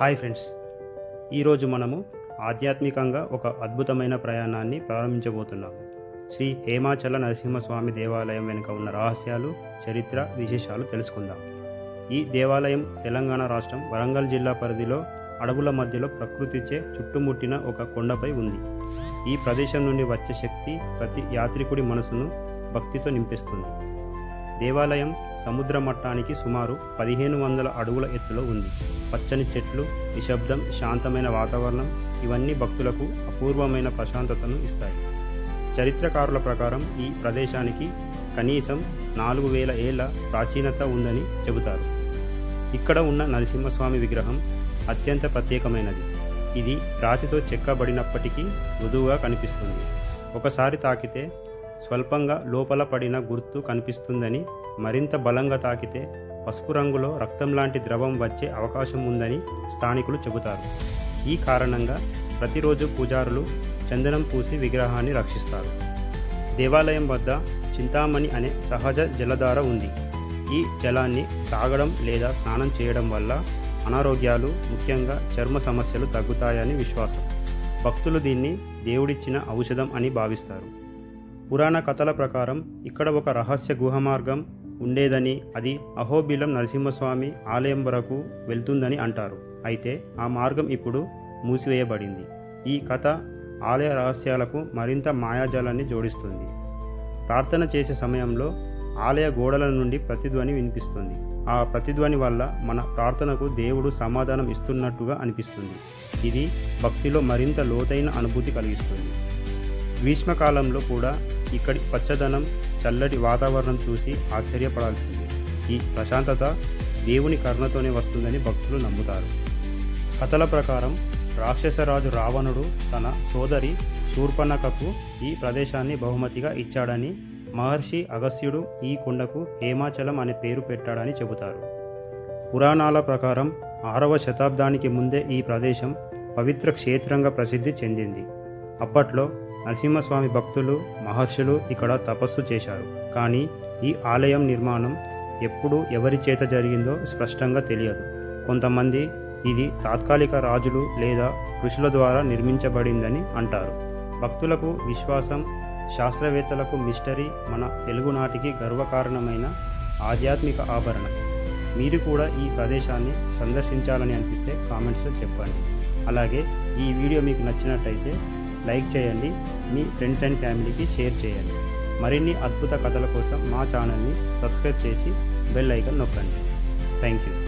Hi friends. ఈరోజు మనము ఆధ్యాత్మికంగా ఒక అద్భుతమైన ప్రయాణాన్ని ప్రారంభించబోతున్నాము. శ్రీ హేమాచల నరసింహస్వామి దేవాలయం వెనుక ఉన్న రహస్యాలు చరిత్ర విశేషాలు తెలుసుకుందాం. ఈ దేవాలయం తెలంగాణ రాష్ట్రం వరంగల్ జిల్లా పరిధిలో అడవుల మధ్యలో ప్రకృతిచే చుట్టుముట్టిన ఒక కొండపై ఉంది. ఈ ప్రదేశం నుండి వచ్చే శక్తి ప్రతి యాత్రికుడి మనసును భక్తితో నింపిస్తుంది. దేవాలయం సముద్ర మట్టానికి సుమారు పదిహేను వందల అడుగుల ఎత్తులో ఉంది. పచ్చని చెట్లు నిశ్శబ్దం శాంతమైన వాతావరణం ఇవన్నీ భక్తులకు అపూర్వమైన ప్రశాంతతను ఇస్తాయి. చరిత్రకారుల ప్రకారం ఈ ప్రదేశానికి కనీసం నాలుగు వేల ఏళ్ళ ప్రాచీనత ఉందని చెబుతారు. ఇక్కడ ఉన్న నరసింహస్వామి విగ్రహం అత్యంత ప్రత్యేకమైనది. ఇది రాతితో చెక్కబడినప్పటికీ మృదువుగా కనిపిస్తుంది. ఒకసారి తాకితే స్వల్పంగా లోపల పడిన గుర్తు కనిపిస్తుందని మరింత బలంగా తాకితే పసుపు రంగులో రక్తం లాంటి ద్రవం వచ్చే అవకాశం ఉందని స్థానికులు చెబుతారు. ఈ కారణంగా ప్రతిరోజు పూజారులు చందనం పూసి విగ్రహాన్ని రక్షిస్తారు. దేవాలయం వద్ద చింతామణి అనే సహజ జలధార ఉంది. ఈ జలాన్ని తాగడం లేదా స్నానం చేయడం వల్ల అనారోగ్యాలు ముఖ్యంగా చర్మ సమస్యలు తగ్గుతాయని విశ్వాసం. భక్తులు దీన్ని దేవుడిచ్చిన ఔషధం అని భావిస్తారు. పురాణ కథల ప్రకారం ఇక్కడ ఒక రహస్య గుహ మార్గం ఉండేదని అది అహోబిలం నరసింహస్వామి ఆలయం వరకు వెళ్తుందని అంటారు. అయితే ఆ మార్గం ఇప్పుడు మూసివేయబడింది. ఈ కథ ఆలయ రహస్యాలకు మరింత మాయాజాలాన్ని జోడిస్తుంది. ప్రార్థన చేసే సమయంలో ఆలయ గోడల నుండి ప్రతిధ్వని వినిపిస్తుంది. ఆ ప్రతిధ్వని వల్ల మన ప్రార్థనకు దేవుడు సమాధానం ఇస్తున్నట్టుగా అనిపిస్తుంది. ఇది భక్తిలో మరింత లోతైన అనుభూతి కలిగిస్తుంది. గ్రీష్మకాలంలో కూడా ఇక్కడి పచ్చదనం చల్లటి వాతావరణం చూసి ఆశ్చర్యపడాల్సిందే. ఈ ప్రశాంతత దేవుని కరుణతోనే వస్తుందని భక్తులు నమ్ముతారు. కథల ప్రకారం రాక్షసరాజు రావణుడు తన సోదరి శూర్పణకకు ఈ ప్రదేశాన్ని బహుమతిగా ఇచ్చాడని మహర్షి అగస్త్యుడు ఈ కొండకు హేమాచలం అనే పేరు పెట్టాడని చెబుతారు. పురాణాల ప్రకారం ఆరవ శతాబ్దానికి ముందే ఈ ప్రదేశం పవిత్ర క్షేత్రంగా ప్రసిద్ధి చెందింది. అప్పట్లో నరసింహస్వామి భక్తులు మహర్షులు ఇక్కడ తపస్సు చేశారు. కానీ ఈ ఆలయం నిర్మాణం ఎప్పుడు ఎవరి చేత జరిగిందో స్పష్టంగా తెలియదు. కొంతమంది ఇది తాత్కాలిక రాజులు లేదా ఋషుల ద్వారా నిర్మించబడిందని అంటారు. భక్తులకు విశ్వాసం శాస్త్రవేత్తలకు మిస్టరీ మన తెలుగునాటికి గర్వకారణమైన ఆధ్యాత్మిక ఆభరణం. మీరు కూడా ఈ ప్రదేశాన్ని సందర్శించాలని అనిపిస్తే కామెంట్స్లో చెప్పండి. అలాగే ఈ వీడియో మీకు నచ్చినట్టయితే లైక్ చేయండి మీ ఫ్రెండ్స్ అండ్ ఫ్యామిలీకి షేర్ చేయండి. మరిన్ని అద్భుత కథల కోసం మా ఛానల్ని సబ్స్క్రైబ్ చేసి బెల్ ఐకాన్ నొక్కండి. Thank you.